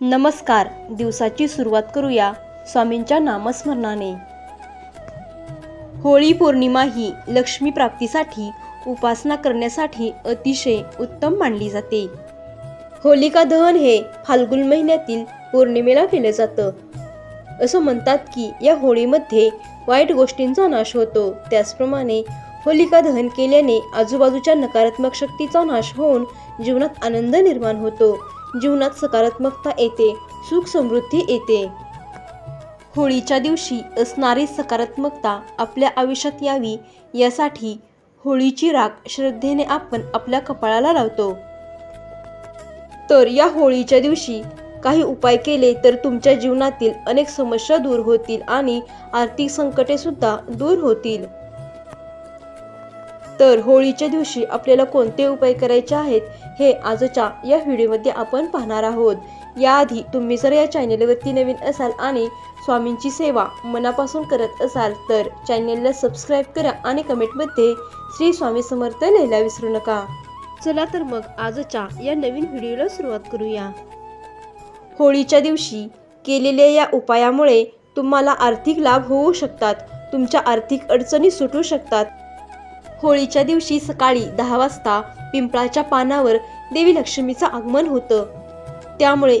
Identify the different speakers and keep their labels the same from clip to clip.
Speaker 1: नमस्कार दिवसाची सुरुवात करूया स्वामींच्या नामस्मरणाने. होळी पौर्णिमा ही लक्ष्मी प्राप्तीसाठी उपासना करण्यासाठी अतिशय उत्तम मानली जाते. होलिका दहन हे फाल्गुन महिन्यातील पौर्णिमेला केलं जातं. असं म्हणतात की या होळीमध्ये वाईट गोष्टींचा नाश होतो. त्याचप्रमाणे होलिका दहन केल्याने आजूबाजूच्या नकारात्मक शक्तीचा नाश होऊन जीवनात आनंद निर्माण होतो. जीवनात सकारात्मकता येते सुख समृद्धी येते. होळीच्या दिवशी असणारी सकारात्मकता आपल्या आयुष्यात यावी यासाठी होळीची राख श्रद्धेने आपण आपल्या कपाळाला लावतो. तर या होळीच्या दिवशी काही उपाय केले तर तुमच्या जीवनातील अनेक समस्या दूर होतील आणि आर्थिक संकटे सुद्धा दूर होतील. तर होळीच्या दिवशी आपल्याला कोणते उपाय करायचे आहेत हे आजच्या या व्हिडिओमध्ये आपण पाहणार आहोत. याआधी तुम्ही जर या चॅनेलवरती नवीन असाल आणि स्वामींची सेवा मनापासून करत असाल तर चॅनेलला सबस्क्राईब करा आणि कमेंटमध्ये श्री स्वामी समर्थ लिहायला विसरू नका. चला तर मग आजच्या या नवीन व्हिडिओला सुरुवात करूया. होळीच्या दिवशी केलेल्या या उपायामुळे तुम्हाला आर्थिक लाभ होऊ शकतात. तुमच्या आर्थिक अडचणी सुटू शकतात. होळीच्या दिवशी सकाळी दहा वाजता पिंपळाच्या पानावर देवी लक्ष्मीचं आगमन होतं. त्यामुळे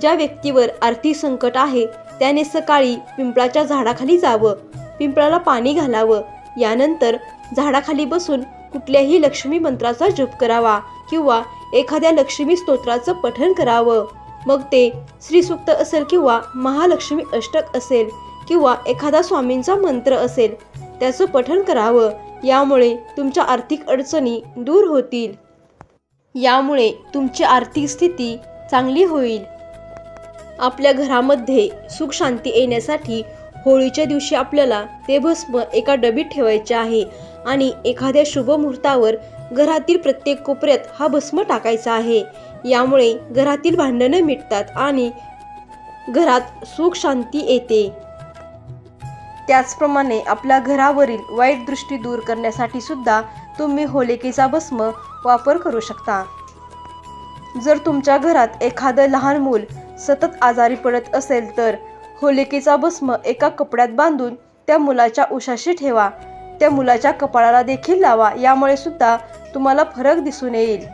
Speaker 1: ज्या व्यक्तीवर आर्थिक संकट आहे त्याने सकाळी पिंपळाच्या झाडाखाली जावं पिंपळाला पाणी घालावं. यानंतर झाडाखाली बसून कुठल्याही लक्ष्मी मंत्राचा जप करावा किंवा एखाद्या लक्ष्मी स्तोत्राचं पठण करावं. मग ते श्रीसुक्त असेल किंवा महालक्ष्मी अष्टक असेल किंवा एखादा स्वामींचा मंत्र असेल त्याचं पठण करावं. यामुळे तुमच्या आर्थिक अडचणी दूर होतील. यामुळे तुमची आर्थिक स्थिती चांगली होईल. आपल्या घरामध्ये सुख शांती येण्यासाठी होळीच्या दिवशी आपल्याला ते भस्म एका डबीत ठेवायचे आहे आणि एखाद्या शुभ मुहूर्तावर घरातील प्रत्येक कोपऱ्यात हा भस्म टाकायचा आहे. यामुळे घरातील भांडणं मिटतात आणि घरात सुख शांती येते. त्याचप्रमाणे आपल्या घरावरील वाईट दृष्टी दूर करण्यासाठी सुद्धा तुम्ही होलिकेचा भस्म वापर करू शकता. जर तुमच्या घरात एखादं लहान मूल सतत आजारी पडत असेल तर होलिकेचा भस्म एका कपड्यात बांधून त्या मुलाच्या उशाशी ठेवा. त्या मुलाच्या कपाळाला देखील लावा यामुळे सुद्धा तुम्हाला फरक दिसून येईल.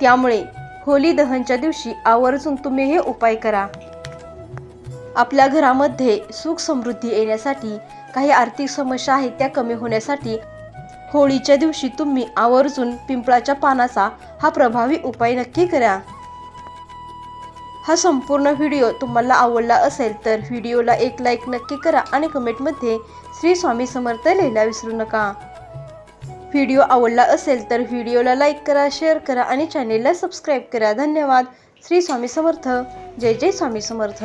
Speaker 1: त्यामुळे होली दहनच्या दिवशी आवर्जून तुम्ही हे उपाय करा. आपल्या घरामध्ये सुख समृद्धी येण्यासाठी काही आर्थिक समस्या आहेत त्या कमी होण्यासाठी होळीच्या दिवशी तुम्ही आवर्जून पिंपळाच्या पानाचा हा प्रभावी उपाय नक्की करा. हा संपूर्ण व्हिडिओ तुम्हाला आवडला असेल तर व्हिडिओला एक लाईक नक्की करा आणि कमेंटमध्ये श्री स्वामी समर्थ लिहायला विसरू नका. व्हिडिओ आवडला असेल तर व्हिडिओला लाईक करा शेअर करा आणि चॅनेलला सबस्क्राईब करा. धन्यवाद. श्री स्वामी समर्थ. जय जय स्वामी समर्थ.